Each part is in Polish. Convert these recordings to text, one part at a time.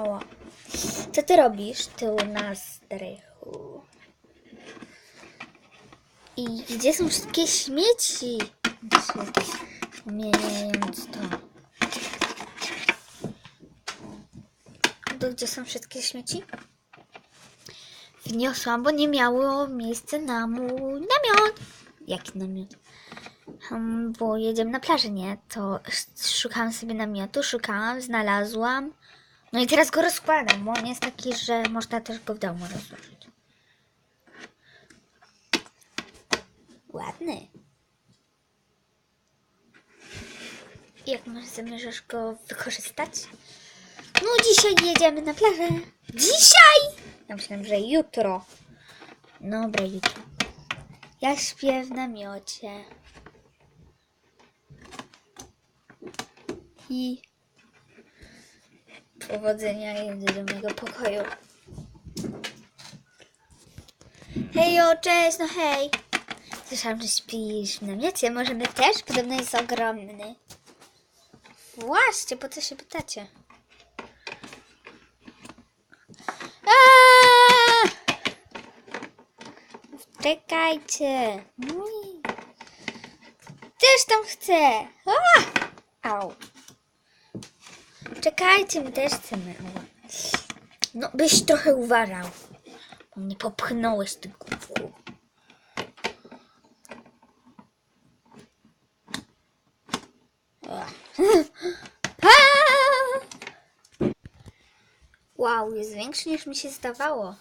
Ała. Co ty robisz tu na strychu? I gdzie są wszystkie śmieci? Zmieniając to. Gdzie są wszystkie śmieci? Wniosłam, bo nie miało miejsca na mój namiot. Jaki namiot? Hmm, bo jedziemy na plażę, nie? To sz- szukałam sobie namiotu, szukałam, znalazłam. No i teraz go rozkładam, bo on jest taki, że można też go w domu rozłożyć. Ładny. Jak masz zamierzasz go wykorzystać? No dzisiaj jedziemy na plażę. Dzisiaj! Ja myślałam, że jutro. Dobra, jutro. Ja śpię w namiocie. I powodzenia jedę do mojego pokoju. Hejo, cześć, no hej. Słyszałam, że śpisz w namiocie. Może my też? Podobno jest ogromny. Właśnie, po co się pytacie? Aaaa! Czekajcie. Też tam chcę. Au. Czekajcie, my też chcemy. No, byś trochę uważał. Bo mnie popchnąłeś, ty głupku. Ua. Aaa! Wow, jest większy niż mi się zdawało.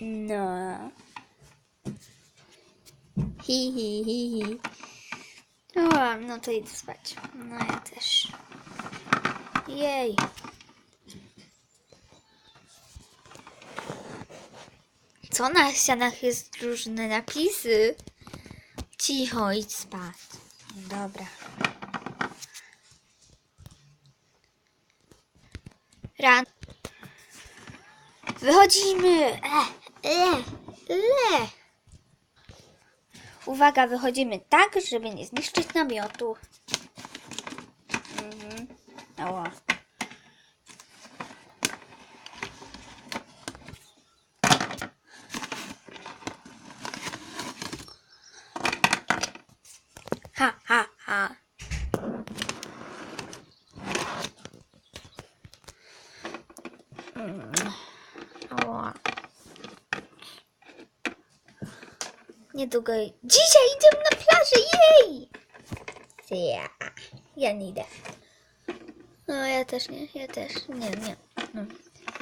No. Hi, hi, hi, hi. O, no to idę spać. No ja też. Jej. Co na ścianach jest różne napisy? Cicho, idź spać. Dobra. Ran. Wychodzimy. E, e, le. Uwaga, wychodzimy tak, żeby nie zniszczyć namiotu. Mhm. Ała. Ha, ha, ha. Mm. Ała. Niedługo. Dzisiaj idziemy na plażę, jej! Ja, ja nie idę. No, ja też nie, ja też. Nie, nie. No.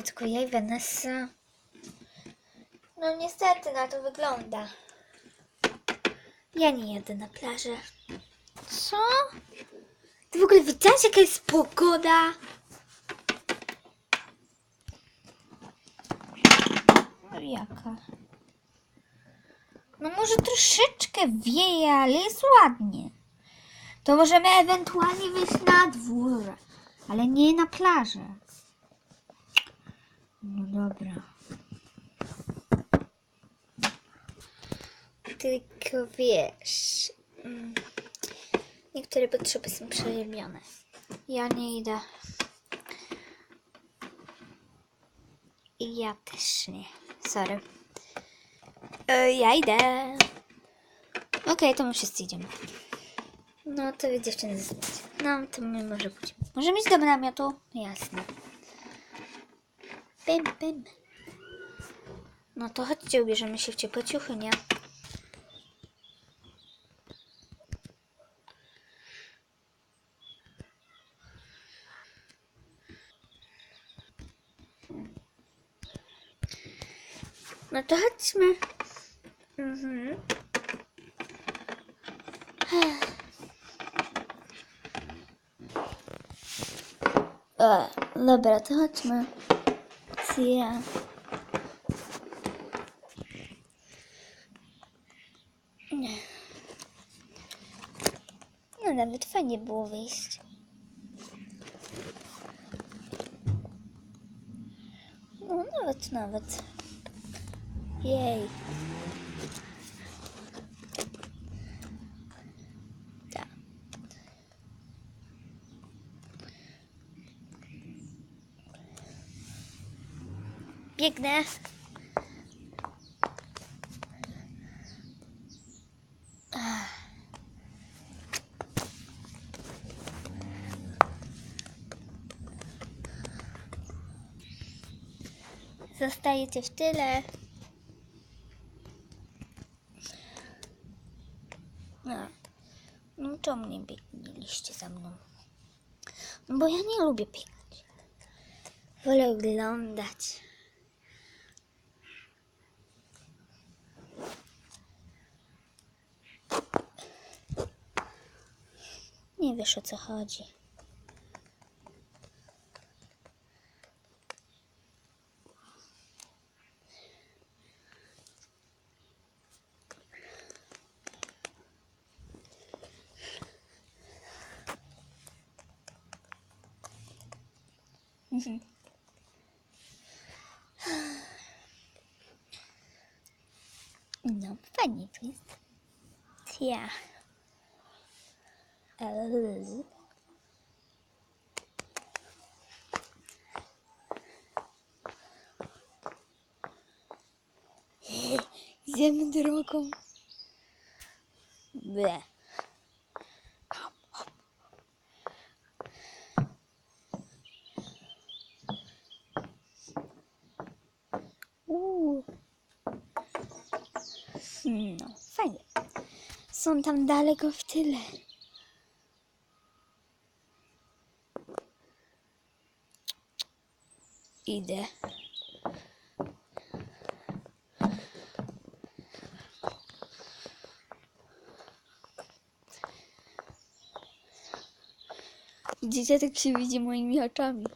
Tylko ja i Vanessa. No niestety na to wygląda. Ja nie jadę na plażę. Co? Ty w ogóle widziałeś jaka jest pogoda? No jaka? No może troszeczkę wieje, ale jest ładnie. To możemy ewentualnie wyjść na dwór, ale nie na plażę. No dobra. Tylko wiesz, mm, niektóre potrzeby są przejawione. Ja nie idę. I ja też nie. Sorry. E, ja idę. Okej, to my wszyscy idziemy. No to wy dziewczyny zostańcie. No to my może pójdziemy. Możemy iść do namiotu? Jasne. Bim, bim. No to chodźcie, ubierzemy się w ciepłe ciuchy, nie? No to chodźmy. Mhm. E, dobra, to chodźmy. Ja. No nawet fajnie było wyjść. No nawet, nawet. Jej. Biegnę. Zostajecie w tyle. No, no czemu nie biegniliście za mną? No bo ja nie lubię biegać. Wolę oglądać. Nie wiesz o co chodzi. No, fajnie tu jest. Tia. Idziemy drogą. Ble. Uuu. No, fajnie. Są tam daleko w tyle. Idę. Widzicie, tak się widzi moimi oczami.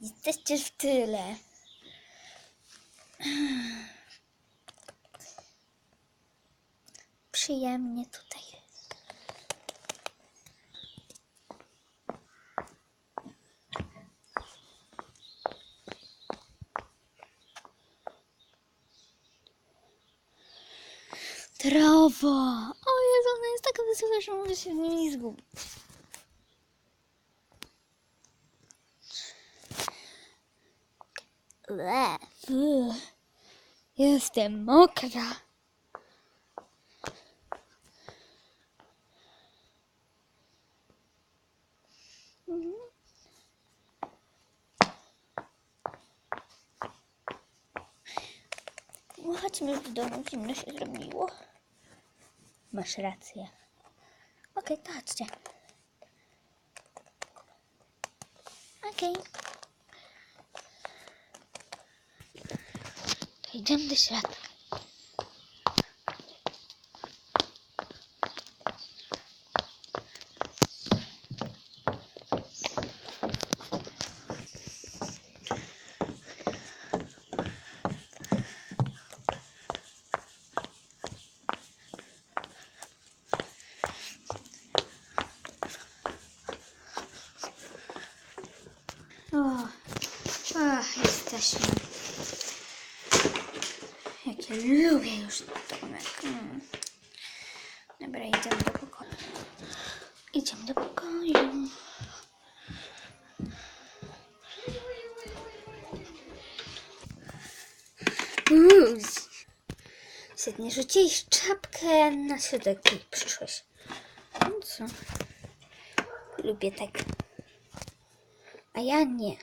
Jesteście w tyle. Przyjemnie tutaj jest. Trawa! O Jezu, ona jest taka wysoka, że może się w niej zgubić. Ble, fu. Jestem mokra. Mhm. Chodźmy do domu, zimno się zrobiło. Masz rację. Okej, to chodźcie. Okej. To idziemy do świata. O, ach, jesteśmy. Jak ja lubię już domek. Mm. Dobra, idziemy do pokoju. Idziemy do pokoju. Świetnie, rzuciłeś czapkę na środek i przyszłeś. No co? Lubię tak. A ja nie.